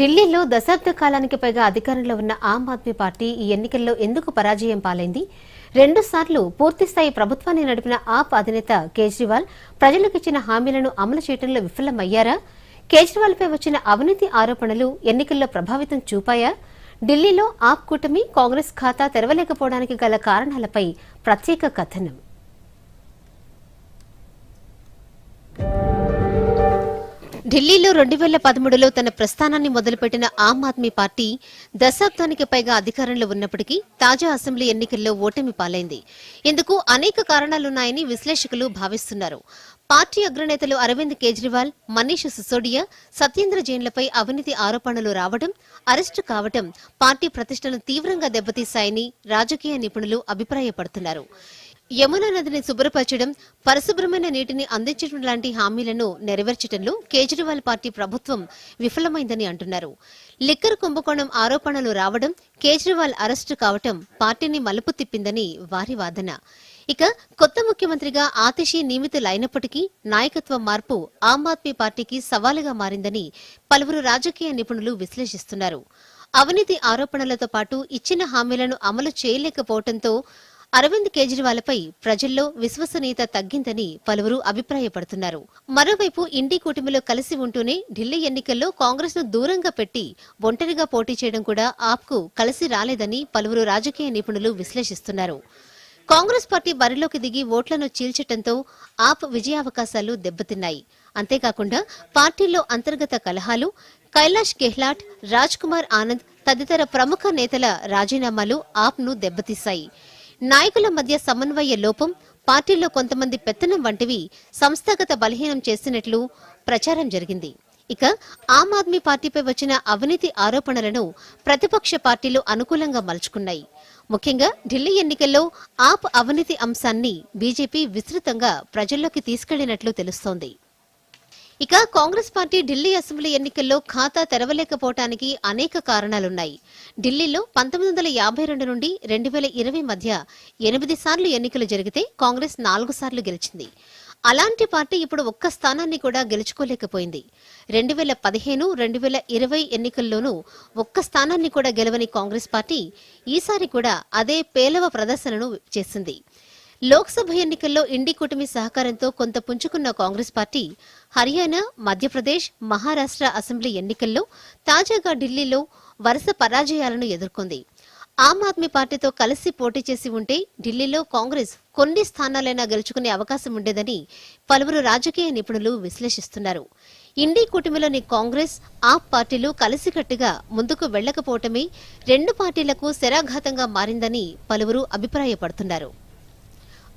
ఢిల్లీలో దశాబ్ద కాలానికి పైగా అధికారంలో ఉన్న ఆమ్ ఆద్మీ పార్టీ ఈ ఎన్నికల్లో ఎందుకు పరాజయం పాలైంది? రెండుసార్లు పూర్తిస్థాయి ప్రభుత్వాన్ని నడిపిన ఆప్ అధినేత కేజ్రీవాల్ ప్రజలకు ఇచ్చిన హామీలను అమలు చేయడంలో విఫలమయ్యారా? కేజ్రీవాల్పై వచ్చిన అవినీతి ఆరోపణలు ఎన్నికల్లో ప్రభావితం చూపాయా? ఢిల్లీలో ఆప్ కూటమి కాంగ్రెస్ ఖాతా తెరవలేకపోవడానికి గల కారణాలపై ప్రత్యేక కథనం. ఢిల్లీలో రెండు వేల పదమూడులో తన ప్రస్థానాన్ని మొదలుపెట్టిన ఆమ్ ఆద్మీ పార్టీ దశాబ్దానికి పైగా అధికారంలో ఉన్నప్పటికీ తాజా అసెంబ్లీ ఎన్నికల్లో ఓటమి పాలైంది. ఇందుకు అనేక కారణాలున్నాయని విశ్లేషకులు భావిస్తున్నారు. పార్టీ అగ్రనేతలు అరవింద్ కేజ్రీవాల్ మనీష్ సిసోడియా సత్యేంద్ర జైన్లపై అవినీతి ఆరోపణలు రావడం అరెస్టు కావడం పార్టీ ప్రతిష్టను తీవ్రంగా దెబ్బతీశాయని రాజకీయ నిపుణులు అభిప్రాయపడుతున్నారు. యమునా నదిని శుభ్రపరచడం పరిశుభ్రమైన నీటిని అందించడం లాంటి హామీలను నెరవేర్చడంలో కేజ్రీవాల్ పార్టీ ప్రభుత్వం విఫలమైందని అంటున్నారు. లిక్కర్ కుంభకోణం ఆరోపణలు రావడం కేజ్రీవాల్ అరెస్టు కావటం పార్టీని మలుపు తిప్పిందని వారి వాదన. ఇక కొత్త ముఖ్యమంత్రిగా ఆతిషి నియమితులైనప్పటికీ నాయకత్వ మార్పు ఆమ్ ఆద్మీ పార్టీకి సవాలుగా మారిందని పలువురు రాజకీయ నిపుణులు విశ్లేషిస్తున్నారు. అవినీతి ఆరోపణలతో పాటు ఇచ్చిన హామీలను అమలు చేయలేకపోవడంతో అరవింద్ కేజ్రీవాల్పై ప్రజల్లో విశ్వసనీయత తగ్గిందని పలువురు అభిప్రాయపడుతున్నారు. మరోవైపు ఇండి కూటమిలో కలిసి ఉంటూనే ఢిల్లీ ఎన్నికల్లో కాంగ్రెస్ను దూరంగా పెట్టి ఒంటరిగా పోటీ చేయడం కూడా ఆప్కు కలిసి రాలేదని పలువురు రాజకీయ నిపుణులు విశ్లేషిస్తున్నారు. కాంగ్రెస్ పార్టీ బరిలోకి దిగి ఓట్లను చీల్చటంతో ఆప్ విజయావకాశాలు దెబ్బతిన్నాయి. అంతేకాకుండా పార్టీలో అంతర్గత కలహాలు కైలాష్ గెహ్లాట్ రాజ్ కుమార్ ఆనంద్ తదితర ప్రముఖ నేతల రాజీనామాలు ఆప్ను దెబ్బతీశాయి. నాయకుల మధ్య సమన్వయ లోపం పార్టీలో కొంతమంది పెత్తనం వంటివి సంస్థాగత బలహీనం చేసినట్లు ప్రచారం జరిగింది. ఇక ఆమ్ ఆద్మీ పార్టీపై వచ్చిన అవినీతి ఆరోపణలను ప్రతిపక్ష పార్టీలు అనుకూలంగా మలుచుకున్నాయి. ముఖ్యంగా ఢిల్లీ ఎన్నికల్లో ఆప్ అవినీతి అంశాన్ని బీజేపీ విస్తృతంగా ప్రజల్లోకి తీసుకెళ్ళినట్లు తెలుస్తోంది. ఇక కాంగ్రెస్ పార్టీ ఢిల్లీ అసెంబ్లీ ఎన్నికల్లో ఖాతా తెరవలేకపోవటానికి అనేక కారణాలున్నాయి. ఢిల్లీలో పంతొమ్మిది వందల యాభై రెండు నుండి రెండు వేల ఇరవై మధ్య ఎనిమిది సార్లు ఎన్నికలు జరిగితే కాంగ్రెస్ నాలుగు సార్లు గెలిచింది. అలాంటి పార్టీ ఇప్పుడు ఒక్క స్థానాన్ని కూడా గెలుచుకోలేకపోయింది. రెండు వేల పదిహేను రెండు వేల ఇరవై ఎన్నికల్లోనూ ఒక్క స్థానాన్ని కూడా గెలవని కాంగ్రెస్ పార్టీ ఈసారి కూడా అదే పేలవ ప్రదర్శనను చేసింది. లోక్సభ ఎన్నికల్లో ఇండి కూటమి సహకారంతో కొంత పుంజుకున్న కాంగ్రెస్ పార్టీ హర్యానా మధ్యప్రదేశ్ మహారాష్ట్ర అసెంబ్లీ ఎన్నికల్లో తాజాగా ఢిల్లీలో వరుస పరాజయాలను ఎదుర్కొంది. ఆమ్ ఆద్మీ పార్టీతో కలిసి పోటీ చేసి ఉంటే ఢిల్లీలో కాంగ్రెస్ కొన్ని స్థానాలైనా గెలుచుకునే అవకాశం ఉండేదని పలువురు రాజకీయ నిపుణులు విశ్లేషిస్తున్నారు. ఇండీ కూటమిలోని కాంగ్రెస్ ఆప్ పార్టీలు కలిసికట్టుగా ముందుకు వెళ్ళకపోవటమే రెండు పార్టీలకు శరాఘాతంగా మారిందని పలువురు అభిప్రాయపడుతున్నారు.